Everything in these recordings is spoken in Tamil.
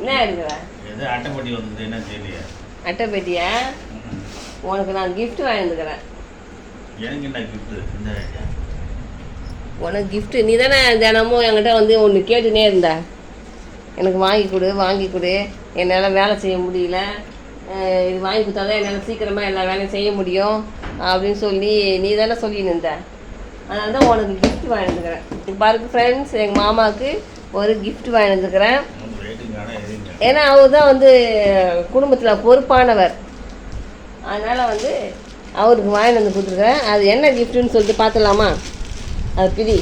என்ன இருக்கிற எது அட்டைப்பட்டி வந்தது என்ன. உனக்கு நான் gift வாங்கியிருக்கிறேன் எனக்கு என்ன கிஃப்ட் இந்த ஐடியா உனக்கு gift? நீ தானே தினமும் என்கிட்ட வந்து ஒன்று கேட்டுனே இருந்த. எனக்கு வாங்கி கொடு வாங்கி கொடு. என்னால் வேலை செய்ய முடியல. இது வாங்கி கொடுத்தா தான் என்னால் சீக்கிரமாக எல்லா வேலையும் செய்ய முடியும் அப்படின்னு சொல்லி நீ தானே சொல்லின்னு இருந்த. அதனால தான் உனக்கு gift வாங்கியிருக்கிறேன் பாருங்க ஃப்ரெண்ட்ஸ் எங்கள் மாமாவுக்கு ஒரு gift வாங்கியிருக்கிறேன் ஏன்னா அவர் தான் வந்து குடும்பத்தில் பொறுப்பானவர். அதனால் வந்து அவருக்கு வாங்கிட்டு வந்து கொடுத்துருக்கேன். அது என்ன கிஃப்ட்டுன்னு சொல்லிட்டு பார்த்துலாமா அது பிரி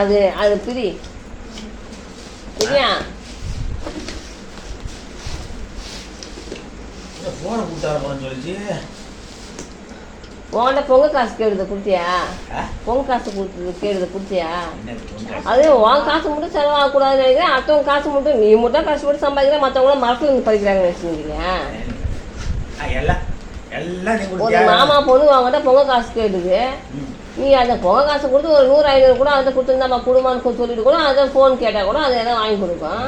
அது அது பிரி பிரியா? ஃபோனை கொடுத்தார சொல்லிச்சு. உன்கிட்ட பொங்க காசு கேடுறத கொடுத்தியா? பொங்க காசு கொடுத்தது கேடுறத கொடுத்தியா? அது உன் காசு மட்டும் செலவாகக்கூடாதுன்னு நினைக்கிறேன். அடுத்தவங்க காசு மட்டும் நீ மட்டும் கஷ்டப்பட்டு சம்பாதிக்கிற மற்றவங்களும் மரத்தில் படிக்கிறாங்கன்னு வச்சுருக்கீங்க ஒரு? மாமா பொண்ணு அவங்ககிட்ட பொங்க காசு கேட்டுது. நீ அந்த பொங்க காசு கொடுத்து ஒரு நூறு ஐநூறு கூட அதை கொடுத்துருந்தாமா குடும்பம்னு சொல்லிட்டு கூட அதை ஃபோன் கேட்டால் கூட அதை எதாவது வாங்கி கொடுக்கும்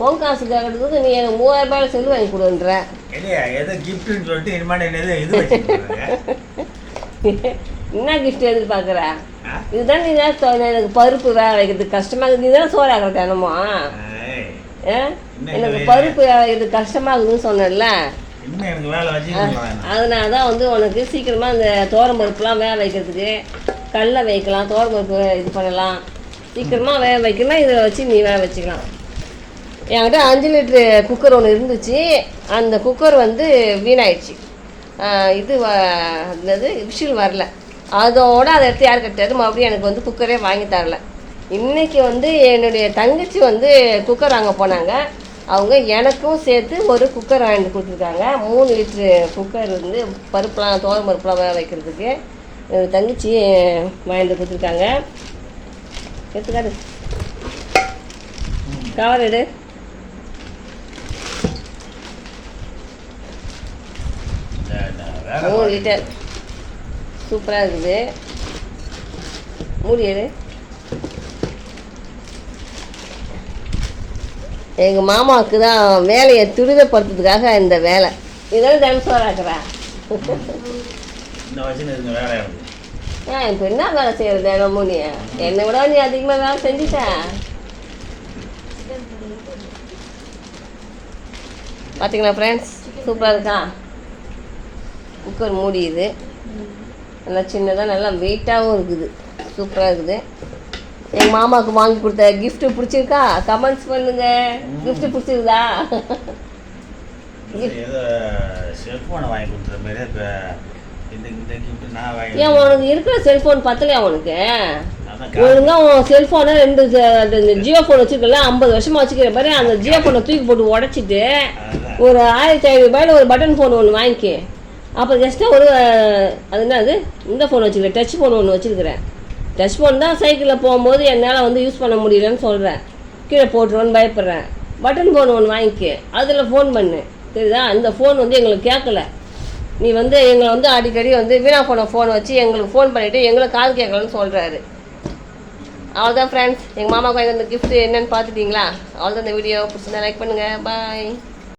பொங்க காசு கேட்கறதுக்கு நீ எனக்கு மூவாயிரம் ரூபாயில செல்லு வாங்கி கொடுன்ற. இல்லையா ஏதோ கிஃப்ட்னு சொல்லிட்டு இனிமேல் என்னது இது என்ன கிஃப்ட் எதிர்பார்க்குற? இதுதான் நீ தான் எனக்கு பருப்பு வேக வைக்கிறதுக்கு கஷ்டமாக இருக்குது. நீ தானே சோறு ஆகிற தினமும்? எனக்கு பருப்பு வேக கஷ்டமாக இருக்குதுன்னு சொன்னேன்ல. அதனால தான் வந்து உனக்கு சீக்கிரமாக இந்த தோரம் பருப்புலாம் வேக வைக்கிறதுக்கு கடல வைக்கலாம் தோரம் பருப்பு இது பண்ணலாம். சீக்கிரமாக வேக வைக்கலாம் இதில் வச்சு நீ வேக வச்சுக்கலாம். என்கிட்ட அஞ்சு லிட்ரு குக்கர் ஒன்று இருந்துச்சு. அந்த குக்கர் வந்து வீணாயிடுச்சு. இது வ- என்னது விஷயம் வரல. அதோட அதை எடுத்து யார் கட்டாரு மறுபடியும் எனக்கு வந்து குக்கரே வாங்கி தரல. இன்றைக்கி வந்து என்னுடைய தங்கச்சி வந்து குக்கர் வாங்க போனாங்க. அவங்க எனக்கும் சேர்த்து ஒரு குக்கர் வாங்கிட்டு கொடுத்துருக்காங்க. மூணு லிட்ரு குக்கர் வந்து பருப்புலாம் தோரம் பருப்புலாம் வேக வைக்கிறதுக்கு தங்கச்சி வாங்கிட்டு கொடுத்துருக்காங்க. எடுத்துக்காரு கவர் எடு வேலை மூணு லிட்டர். சூப்பராக இருக்குது. மூடி எடு. எங்கள் மாமாவுக்கு தான் வேலையை துரிதப்படுத்துறதுக்காக இந்த வேலை. இதெல்லாம் வேலை எனக்கு ஏன் இப்போ என்ன வேலை செய்யறது தினமும் நீ என்னை விட நீ அதிகமாக வேலை செஞ்சுட்ட. பார்த்தீங்களா ஃப்ரெண்ட்ஸ் சூப்பராக இருக்கா? குக்கர் மூடி இது நல்லா சின்னதாக நல்லா வெயிட்டாகவும் இருக்குது. சூப்பராக இருக்குது. எங்கள் மாமாவுக்கு வாங்கி கொடுத்த gift பிடிச்சிருக்கா? கமெண்ட்ஸ் பண்ணுங்க. Gift பிடிச்சிருக்குதா? இது ஏதோ செல்ஃபோனை வாங்கி கொடுத்துற மாதிரி இப்போ இந்த இந்த கிஃப்ட் நான் வாங்கி ஏன் உனக்கு இருக்கிற செல்ஃபோன் பத்தலையா உனக்கு? ஒழுங்கா உன் செல்ஃபோனை ரெண்டு ஜியோ ஃபோன் வச்சுருக்கல ஐம்பது வருஷமா வச்சுக்கிற மாதிரி அந்த ஜியோ ஃபோனை தூக்கி போட்டு உடச்சிட்டு ஒரு ஆயிரத்தி ஐநூறு ரூபாயில ஒரு பட்டன் ஃபோன் ஒன்று வாங்கிக்க. அப்போ ஜஸ்ட்டாக ஒரு அஹ், அது என்னது? இந்த ஃபோன் வச்சுக்கிறேன். டச் ஃபோன் ஒன்று வச்சுருக்கிறேன் டச் ஃபோன் தான் சைக்கிளில் போகும்போது என்னால் வந்து யூஸ் பண்ண முடியலன்னு சொல்கிறேன் கீழே போட்டுருவோன்னு பயப்படுறேன். பட்டன் ஃபோன் ஒன்று வாங்கிக்க. அதில் ஃபோன் பண்ணு. தெரியுதா? அந்த ஃபோன் வந்து எங்களுக்கு கேட்கல. நீ வந்து எங்களை வந்து அடிக்கடி வந்து வீணா ஃபோனை ஃபோன் வச்சு எங்களுக்கு ஃபோன் பண்ணிவிட்டு எங்களை காது கேட்கலன்னு சொல்கிறாரு அவ்வளோதான் ஃப்ரெண்ட்ஸ் எங்கள் மாமாவுக்கு வாங்கி வந்த gift என்னென்னு பார்த்துட்டீங்களா? அவ்வளோதான் இந்த வீடியோ பிடிச்சிருந்தா லைக் பண்ணுங்கள் பாய்